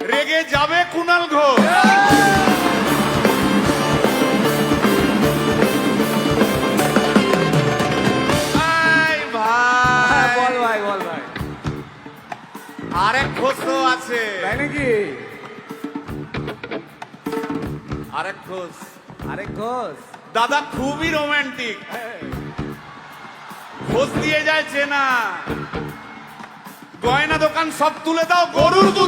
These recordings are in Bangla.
রেগে যাবে কুণাল ঘোষ। হ্যাঁ, আরেক ঘোষও আছে। তাই নাকি? আরেক ঘোষ আরে ঘোষ দাদা খুবই রোমান্টিক ঘোষ দিয়ে যায় চেনা। গয়না দোকান সব তুলে দাও গরুর দুধের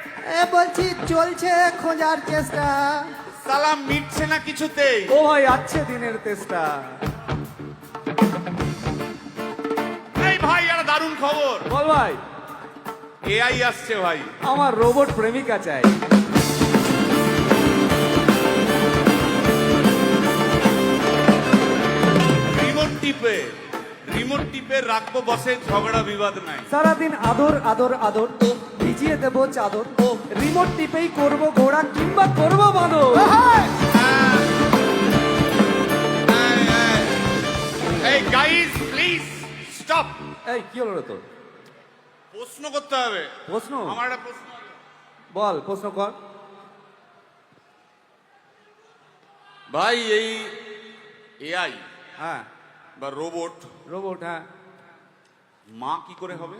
এ বলছি চলছে খোঁজার চেষ্টা। সালাম মিটছে না কিছুতেই। ও ভাই আছে দিনের তেষ্টা। এই ভাই একটা দারুণ খবর। বল ভাই। এআই আসছে ভাই। আমার রোবট প্রেমিকা চাই। রিমোট টিপে রিমোট টিপে রাখব বসে ঝগড়া বিবাদ নাই। সারাদিন আদর আদর আদর। ভিজিয়ে দেব চাদর। রিমোট টিপেই করব ঘোড়া কিংবা করব বাঁদর এই গাইস প্লিজ স্টপ এই কি হলো রে তোর? প্রশ্ন করতে হবে। প্রশ্ন? আমার একটা প্রশ্ন বল প্রশ্ন কর। ভাই এই এআই হ্যাঁ। বা রোবট রোবট হ্যাঁ। মা কি করে হবে?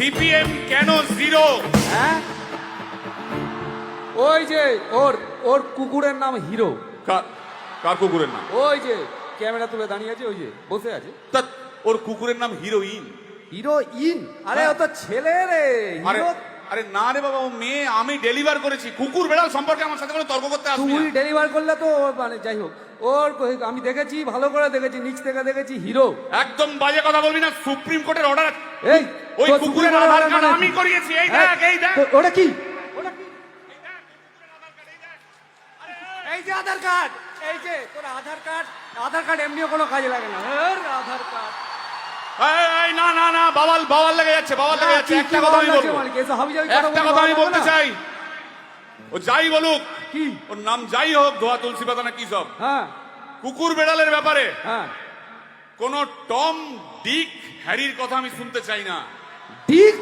সিপিএম কেন জিরো হ্যাঁ? ওই যে ওর ওর কুকুরের নাম হিরো। কার কার কুকুরের নাম? ওই যে ক্যামেরা তুলে দাঁড়িয়ে আছে ওই যে বসে আছে। তা ওর কুকুরের নাম হিরোইন। হিরো ইন আরে ও তো ছেলে রে আরে হিরো আরে না রে বাবা ও মেয়ে আমি ডেলিভার করেছি। কুকুর বেড়াল সম্পর্কে আমার সাথে কোনো তর্ক করতে আসবি তুই ডেলিভার করলে তো মানে যাই হোক। ওর আমি দেখেছি ভালো করে দেখেছি নিচ থেকে দেখেছি হিরো। একদম বাজে কথা বলবি না সুপ্রিম কোর্টের অর্ডার এই ওই কুকুরের আধার কার্ড আমি করিয়েছি এই হ্যাঁ, দেখ এই দেখ। ওটা কি? এই যে আধার কার্ড এই যে তোর আধার কার্ড আধার কার্ড এমনিও কোনো কাজে লাগে না। আধার কার্ড। না না না বাবাল বাবাল লেগে যাচ্ছে বাবাল লেগে যাচ্ছে একটা কথা আমি বলব। একটা কথা আমি বলতে চাই ও যাই বলুক কি? ওর নাম যাই হোক ধোয়া তুলসী পাতা না কি সব? হ্যাঁ। কুকুর বেড়ালের ব্যাপারে হ্যাঁ। কোন টম ডিক হ্যারির কথা আমি শুনতে চাই না। ডিক?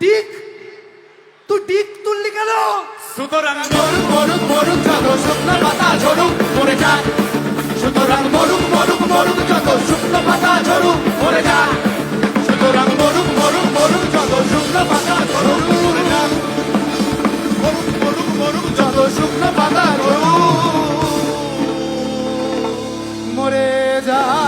ডিক? তুই ডিক তুললি কেন? সুতরাং মরুক মরুক মরুক যত শুকনো পাতা ঝরুক মরে যাক। সুতরাং মরুক মরুক মরুক যত শুকনো পাতা ঝরুক 감.